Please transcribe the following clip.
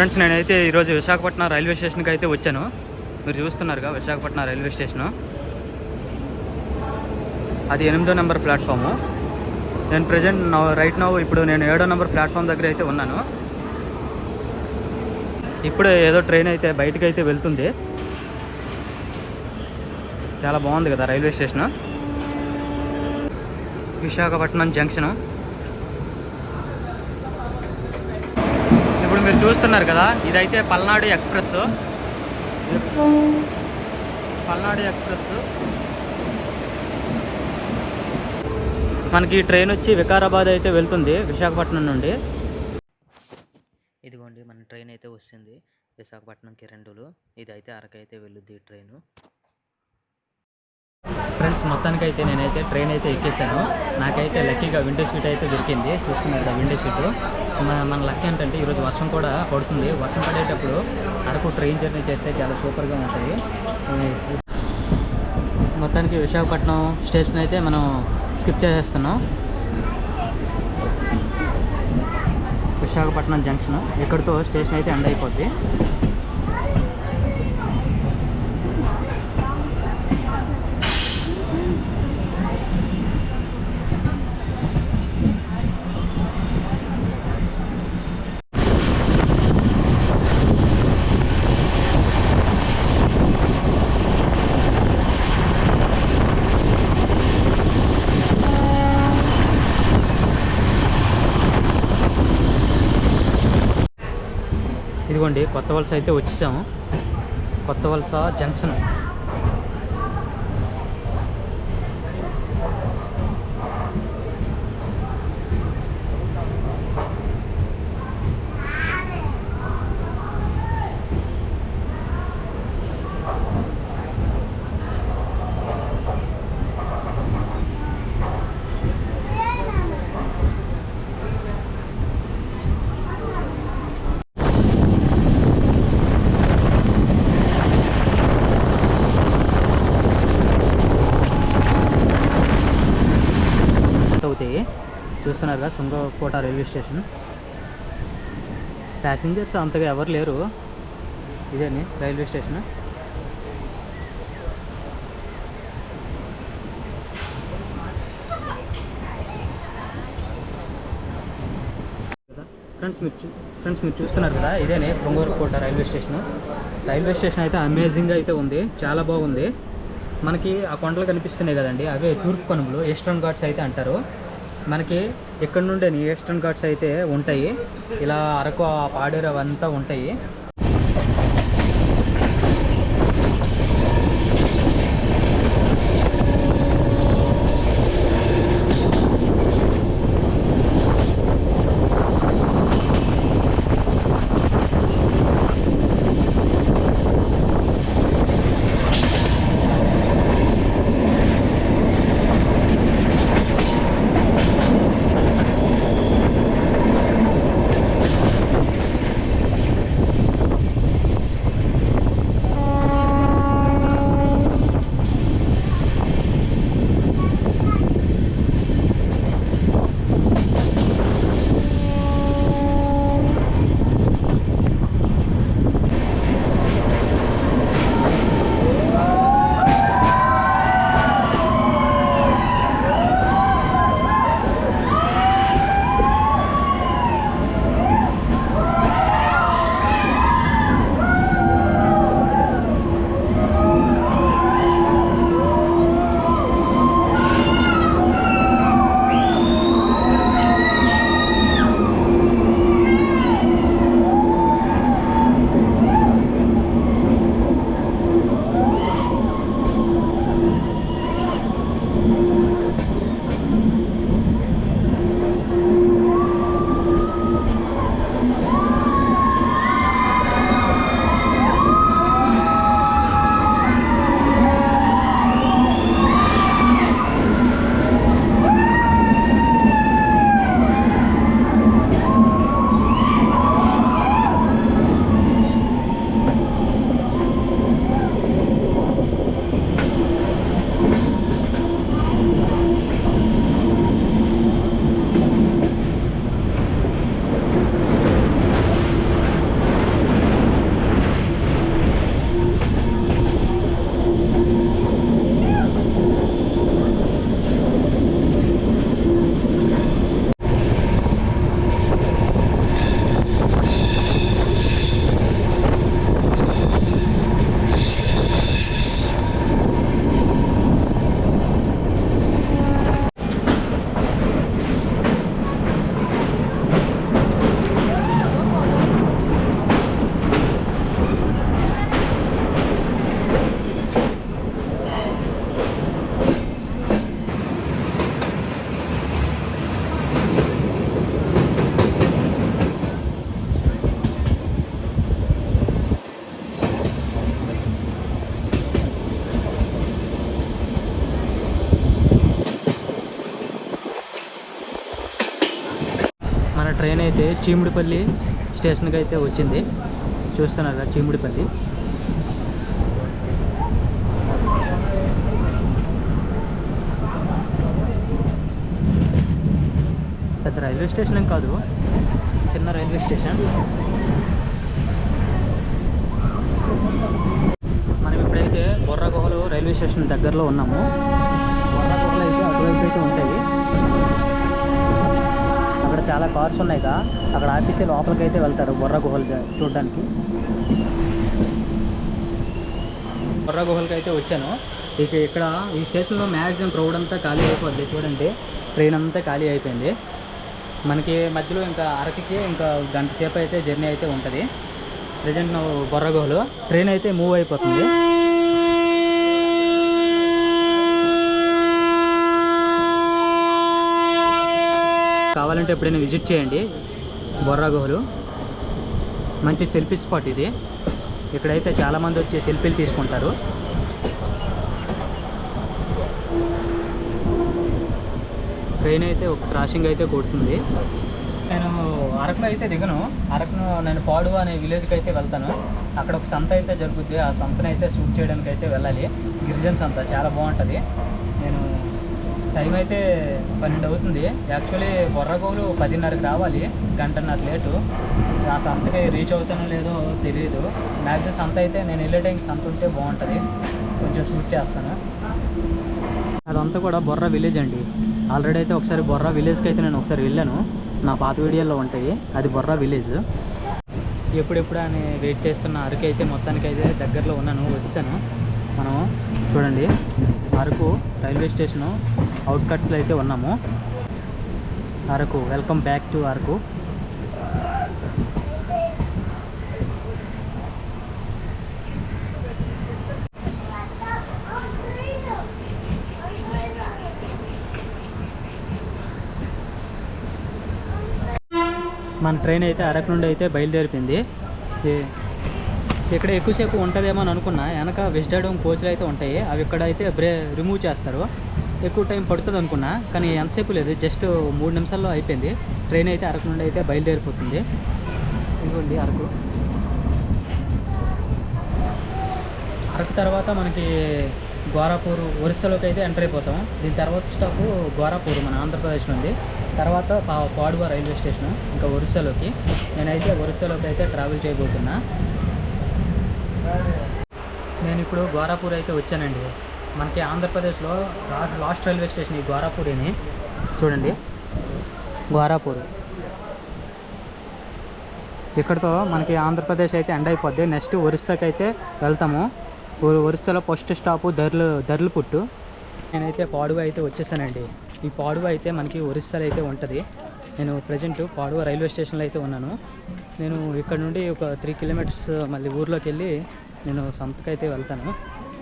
Friends నేనైతే ఈరోజు Visakhapatnam railway స్టేషన్కి అయితే వచ్చాను. మీరు చూస్తున్నారుగా విశాఖపట్నం రైల్వే స్టేషను. అది ఎనిమిదో నెంబర్ ప్లాట్ఫాము. నేను ప్రజెంట్ నా రైట్ నౌ ఇప్పుడు నేను ఏడో నెంబర్ ప్లాట్ఫామ్ దగ్గర అయితే ఉన్నాను. ఇప్పుడే ఏదో ట్రైన్ అయితే బయటకు అయితే వెళ్తుంది. చాలా బాగుంది కదా రైల్వే స్టేషను. విశాఖపట్నం జంక్షను. ఇప్పుడు మీరు చూస్తున్నారు కదా ఇదైతే పల్నాడు ఎక్స్ప్రెస్. పల్నాడు ఎక్స్ప్రెస్. మనకి ఈ ట్రైన్ వచ్చి వికారాబాద్ అయితే వెళ్తుంది విశాఖపట్నం నుండి. ఇదిగోండి మన ట్రైన్ అయితే వస్తుంది విశాఖపట్నంకి రెండులు. ఇది అయితే అరకైతే వెళ్ళుద్ది ఈ ట్రైను. ఫ్రెండ్స్ మొత్తానికి అయితే నేనైతే ట్రైన్ అయితే ఎక్కేసాను నాకైతే లక్కీగా విండో సీట్ అయితే దొరికింది. చూస్తున్నారు కదా విండో సీటు మన మన లక్కీ ఏంటంటే ఈరోజు వర్షం కూడా పడుతుంది. వర్షం పడేటప్పుడు అరకు ట్రైన్ జర్నీ చేస్తే చాలా సూపర్గా ఉంటుంది. మొత్తానికి విశాఖపట్నం స్టేషన్ అయితే మనం స్కిప్ చేసేస్తున్నాం. విశాఖపట్నం జంక్షన్ ఇక్కడితో స్టేషన్ అయితే ఎండ్ అయిపోద్ది. ఇదిగోండి కొత్త వలస అయితే వచ్చేసాము. Kottavalasa junction. చూస్తున్నారుగా సుంగకోట రైల్వే స్టేషన్. ప్యాసింజర్స్ అంతగా ఎవరు లేరు. ఇదేని రైల్వే స్టేషన్. ఫ్రెండ్స్ మీరు ఫ్రెండ్స్ మీరు చూస్తున్నారు కదా ఇదేనే Srungurukota railway station. Railway station అయితే అమేజింగ్గా అయితే ఉంది. చాలా బాగుంది. మనకి ఆ కొండలు కనిపిస్తున్నాయి కదండి అవే తూర్పు కనుమలు ఈస్టర్న్ ఘాట్స్ అయితే అంటారు. మనకి ఇక్కడ నుండే ఈస్టర్న్ ఘాట్స్ అయితే ఉంటాయి. ఇలా అరకు ఆ పాడేరు అవంతా ఉంటాయి. ట్రైన్ అయితే చీముడిపల్లి స్టేషన్కి అయితే వచ్చింది. చూస్తున్నారు చీముడిపల్లి. పెద్ద రైల్వే స్టేషన్ ఏం కాదు. చిన్న రైల్వే స్టేషన్. మనం ఇప్పుడైతే బొర్రా గుహలు రైల్వే స్టేషన్ దగ్గరలో ఉన్నాము. బొర్రా గుహలు అయితే అటువైపు అయితే ఉంటాయి. చాలా కార్స్ ఉన్నాయి కదా అక్కడ ఆఫీసే లోపలికి అయితే వెళ్తారు బొర్ర గుహలు చూడడానికి. బొర్ర గుహలకి అయితే వచ్చాను. ఇక ఇక్కడ ఈ స్టేషన్లో మ్యాక్సిమం క్రౌడ్ అంతా ఖాళీ అయిపోద్ది. చూడండి ట్రైన్ అంతా ఖాళీ అయిపోయింది. మనకి మధ్యలో ఇంకా అరకికి ఇంకా గంట సేపు అయితే జర్నీ అయితే ఉంటుంది. ప్రజెంట్ బొర్రా గుహలు. ట్రైన్ అయితే మూవ్ అయిపోతుంది. కావాలంటే ఎప్పుడైనా విజిట్ చేయండి. బొర్రా గుహలు. మంచి సెల్ఫీ స్పాట్ ఇది. ఇక్కడైతే చాలామంది వచ్చి సెల్ఫీలు తీసుకుంటారు. ట్రైన్ అయితే ఒక క్రాసింగ్ అయితే కొడుతుంది. నేను అరకులో అయితే దిగను. అరకును నేను పాడు అనే విలేజ్కి అయితే వెళ్తాను. అక్కడ ఒక సంత అయితే జరుగుద్ది. ఆ సంతను అయితే షూట్ చేయడానికి అయితే వెళ్ళాలి. గిరిజన సంత చాలా బాగుంటుంది. టైం అయితే పన్నెండు అవుతుంది. యాక్చువల్లీ బొర్రగోలు పదిన్నరకి రావాలి. గంటన్నర లేటు. ఆ సంతకి రీచ్ అవుతానో లేదో తెలియదు మ్యాక్సిమం సంత అయితే నేను వెళ్ళే టైంకి సంత ఉంటే బాగుంటుంది. కొంచెం షూట్ చేస్తాను. అదంతా కూడా బొర్రా విలేజ్ అండి. ఆల్రెడీ అయితే ఒకసారి బొర్ర విలేజ్కి అయితే నేను ఒకసారి వెళ్ళాను. నా పాత వీడియోలో ఉంటాయి. అది బొర్రా విలేజ్ ఎప్పుడెప్పుడు అని వెయిట్ చేస్తున్న అరకు అయితే మొత్తానికి అయితే దగ్గరలో ఉన్నాను. వచ్చాను మనం చూడండి. అరకు రైల్వే స్టేషను అవుట్కట్స్లో అయితే ఉన్నాము. Araku welcome back to Araku. మన ట్రైన్ అయితే అరకు నుండి అయితే బయలుదేరిపోయింది. ఇక్కడ ఎక్కువసేపు ఉంటుందేమో అని అనుకున్నా. వెనక విజిటడం కోచ్లు అయితే ఉంటాయి. అవి ఇక్కడ అయితే బ్రే రిమూవ్ చేస్తారు. ఎక్కువ టైం పడుతుంది అనుకున్నా కానీ ఎంతసేపు లేదు. జస్ట్ మూడు నిమిషాల్లో అయిపోయింది. ట్రైన్ అయితే అరకు నుండి అయితే బయలుదేరిపోతుంది. ఇదిగోండి అరకు. అరకు తర్వాత మనకి గోరాపూర్ ఒరిస్సాలోకి అయితే ఎంటర్ అయిపోతాం. దీని తర్వాత స్టాప్ గోరాపూర్ మన ఆంధ్రప్రదేశ్లో ఉంది. తర్వాత పా- రైల్వే స్టేషన్ ఇంకా ఒరిస్సాలోకి. నేనైతే ఒరిస్సాలోకి అయితే ట్రావెల్ చేయబోతున్నా. నేను ఇప్పుడు గోరాపూర్ అయితే వచ్చానండి. మనకి ఆంధ్రప్రదేశ్లో లాస్ట్ లాస్ట్ రైల్వే స్టేషన్ ఈ గోరాపూర్ అని చూడండి. గోరాపూర్ ఇక్కడతో మనకి ఆంధ్రప్రదేశ్ అయితే ఎండ్ అయిపోద్ది. నెక్స్ట్ ఒరిస్సాకి అయితే వెళ్తాము ఒరిస్సాలో ఫస్ట్ స్టాపు దర్లు దర్లు పుట్టు నేనైతే పాడువ అయితే వచ్చేసానండి. ఈ పాడువ అయితే మనకి ఒరిస్సాలో అయితే ఉంటుంది. నేను ప్రజెంట్ పాడువ రైల్వే స్టేషన్లో అయితే ఉన్నాను. నేను ఇక్కడ నుండి ఒక త్రీ కిలోమీటర్స్ మళ్ళీ ఊర్లోకి వెళ్ళి నేను సంతకైతే వెళ్తాను.